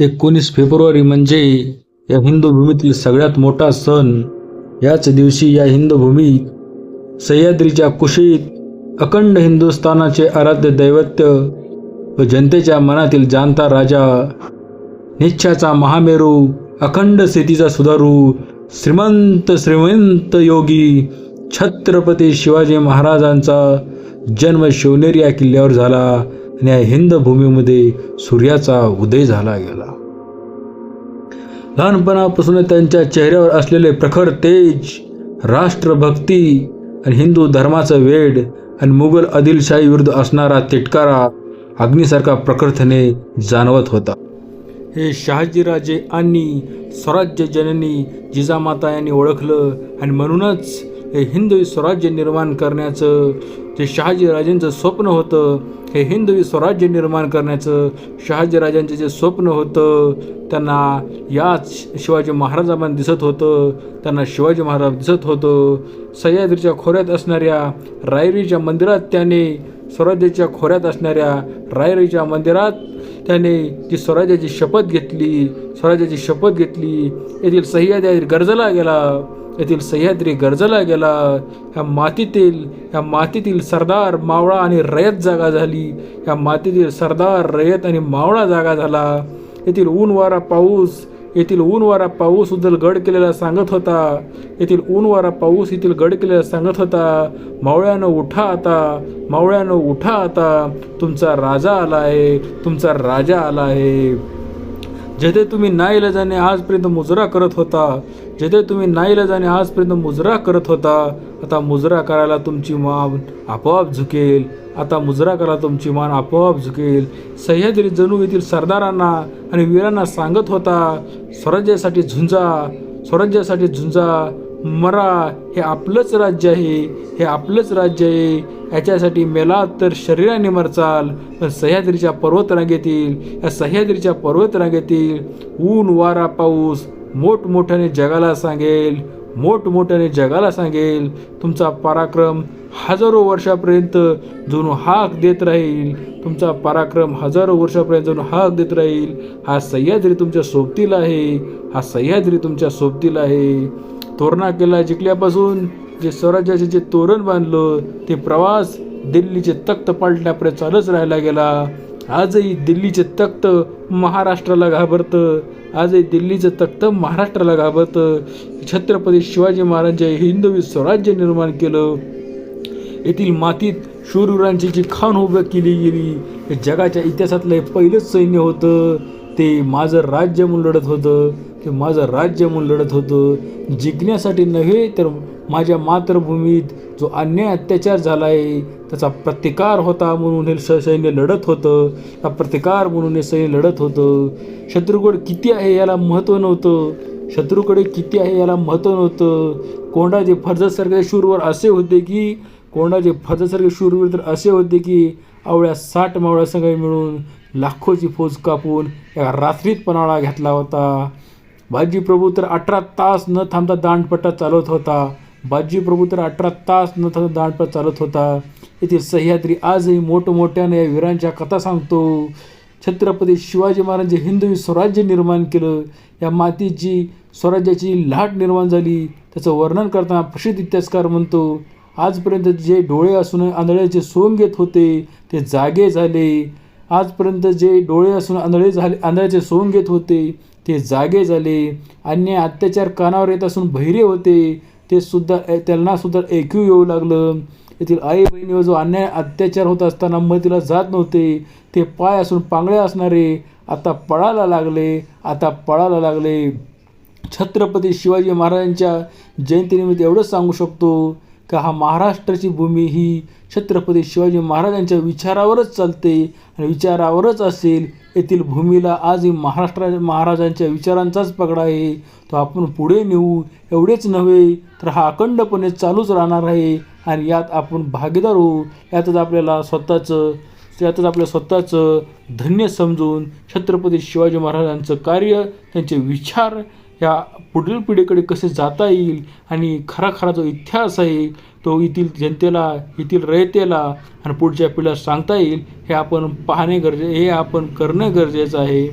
एकोणीस फेब्रुवारी म्हणजे या हिंदू भूमीतील सगळ्यात मोठा सण. याच दिवशी या हिंदू भूमीत सह्याद्रीच्या कुशीत अखंड हिंदुस्थानाचे आराध्य दैवत्य व जनतेच्या मनातील जाणता राजा निच्छाचा महामेरू अखंड स्थितीचा सुधारू श्रीमंत श्रीमंत योगी छत्रपती शिवाजी महाराजांचा जन्म शिवनेरी या किल्ल्यावर झाला. आणि या हिंद भूमीमध्ये सूर्याचा उदय झाला गेला. लहानपणापासून त्यांच्या चेहऱ्यावर असलेले प्रखर तेज राष्ट्रभक्ती आणि हिंदू धर्माचं वेड आणि मुघल आदिलशाही विरुद्ध असणारा तिटकारा अग्नीसारखा प्रखरतेने जाणवत होता. हे शहाजीराजे आणि स्वराज्य जननी जिजामाता यांनी ओळखलं आणि म्हणूनच हे हिंदू स्वराज्य निर्माण करण्याचं जे शहाजीराजेंचं स्वप्न होतं. हे हिंदवी स्वराज्य निर्माण करण्याचं शहाजीराजांचं जे स्वप्न होतं त्यांना याच शिवाजी महाराजांना दिसत होतं त्यांना शिवाजी महाराज दिसत होतं. सह्याद्रीच्या खोऱ्यात असणाऱ्या रायरीच्या मंदिरात त्याने स्वराज्याच्या खोऱ्यात असणाऱ्या रायरीच्या मंदिरात त्याने जी स्वराज्याची शपथ घेतली स्वराज्याची शपथ घेतली येथील सह्याद्री गरजला गेला. येथील सह्याद्री गरजला गेला. ह्या मातीतील ह्या मातीतील सरदार मावळा आणि रयत जागा झाली. ह्या मातीतील सरदार रयत आणि मावळा जागा झाला. येथील ऊन वारा पाऊस येथील ऊन वारा पाऊस उद्दल गड केलेला सांगत होता. येथील ऊन वारा पाऊस येथील गड केलेला सांगत होता. मावळ्यानं उठा आता मावळ्यानं उठा आता. तुमचा राजा आला आहे तुमचा राजा आला आहे. जेथे तुम्ही नाईलाजाने आजपर्यंत मुजरा करत होता जेथे तुम्ही नाईलाजाने आजपर्यंत मुजरा करत होता आता मुजरा करायला तुमची मान आपोआप झुकेल. आता मुजरा करायला तुमची मान आपोआप झुकेल. सह्याद्री जणू येथील सरदारांना आणि वीरांना सांगत होता स्वराज्यासाठी झुंजा स्वराज्यासाठी झुंजा मरा हे आपलंच राज्य आहे हे आपलंच राज्य आहे. याच्यासाठी मेला तर शरीराने मरचाल पण सह्याद्रीच्या पर्वतरांगेतील या सह्याद्रीच्या पर्वतरांगेतील ऊन वारा पाऊस मोठमोठ्याने जगाला सांगेल मोठमोठ्याने जगाला सांगेल. तुमचा पराक्रम हजारो वर्षापर्यंत जणू हाक देत राहील. तुमचा पराक्रम हजारो वर्षापर्यंत जणू हाक देत राहील. हा सह्याद्री तुमच्या सोबतीला आहे. हा सह्याद्री तुमच्या सोबतीला आहे. तोरणा किल्ला जिंकल्यापासून जे स्वराज्याचे जे तोरण बांधलं ते प्रवास दिल्लीचे तख्त पालटण्यापुढे चालच राहायला गेला. आजही दिल्लीचे तख्त महाराष्ट्राला घाबरतं. आजही दिल्लीचं तख्त महाराष्ट्राला घाबरतं. छत्रपती शिवाजी महाराजांचे हिंदवी स्वराज्य निर्माण केलं. येथील मातीत शूरवीरांची जी खाण उभं केली गेली हे जगाच्या इतिहासातलं हे पहिलंच सैन्य होतं. ते माझं राज्य म्हणून लढत होतं. की माझं राज्य म्हणून लढत होतं. जिंकण्यासाठी नव्हे तर माझ्या मातृभूमीत जो अन्याय अत्याचार झाला आहे त्याचा प्रतिकार होता म्हणून हे स सैन्य लढत होतं. हा प्रतिकार म्हणून हे सैन्य लढत होतं. शत्रूकडे किती आहे याला महत्त्व नव्हतं. शत्रूकडे किती आहे याला महत्त्व नव्हतं. कोंडाचे फर्जसारखे शूरवर असे होते की कोंडाचे फर्जसारखे शूरवीर तर असे होते की आवळ्या साठ मावळ्या सगळे मिळून लाखोची फौज कापून या रात्रीत पणाळा घेतला होता. बाजी प्रभू तर अठरा तास न थांबता दांडपट्टा चालवत होता. बाजी प्रभू तर अठरा तास न थांबता दांडपट्टा चालत होता. येथील सह्याद्री आजही मोठमोठ्याने या वीरांच्या कथा सांगतो. छत्रपती शिवाजी महाराजांचे हिंदवी स्वराज्य निर्माण केलं. या मातीची स्वराज्याची लाट निर्माण झाली. त्याचं वर्णन करताना प्रसिद्ध इतिहासकार म्हणतो आजपर्यंत जे डोळे असून आंधळ्याचे सोंग घेत होते ते जागे झाले. आजपर्यंत जे डोळे असून आंधळे झाले आंधळ्याचे सोंग घेत होते ते जागे झाले. अन्य अत्याचार कानावर येत असून बहिरे होते ते सुद्धा त्यांना सुद्धा ऐकू येऊ लागलं. येथील आई बहिणीवर जो अन्याय अत्याचार होत असताना मग तिला जात नव्हते ते पाय असून पांगळे असणारे आता पळायला लागले आता पळायला लागले. छत्रपती शिवाजी महाराजांच्या जयंतीनिमित्त एवढंच सांगू शकतो का हा महाराष्ट्राची भूमी ही छत्रपती शिवाजी महाराजांच्या विचारावरच चालते आणि विचारावरच असेल येथील भूमीला आजही महाराष्ट्रा महाराजांच्या विचारांचाच पगडा आहे. तो आपण पुढे नेऊ. एवढेच नव्हे तर हा अखंडपणे चालूच राहणार आहे आणि यात आपण भागीदार होऊ. यातच आपल्याला स्वतःचं यातच आपल्या स्वतःचं धन्य समजून छत्रपती शिवाजी महाराजांचं कार्य त्यांचे विचार ह्या पुढील पिढीकडे कसे जाता येईल आणि खरा खरा जो इतिहास आहे तो येथील जनतेला येथील रयतेला आणि पुढच्या पिढीला सांगता येईल हे आपण पाहणे गरजे हे आपण करणं गरजेचं आहे.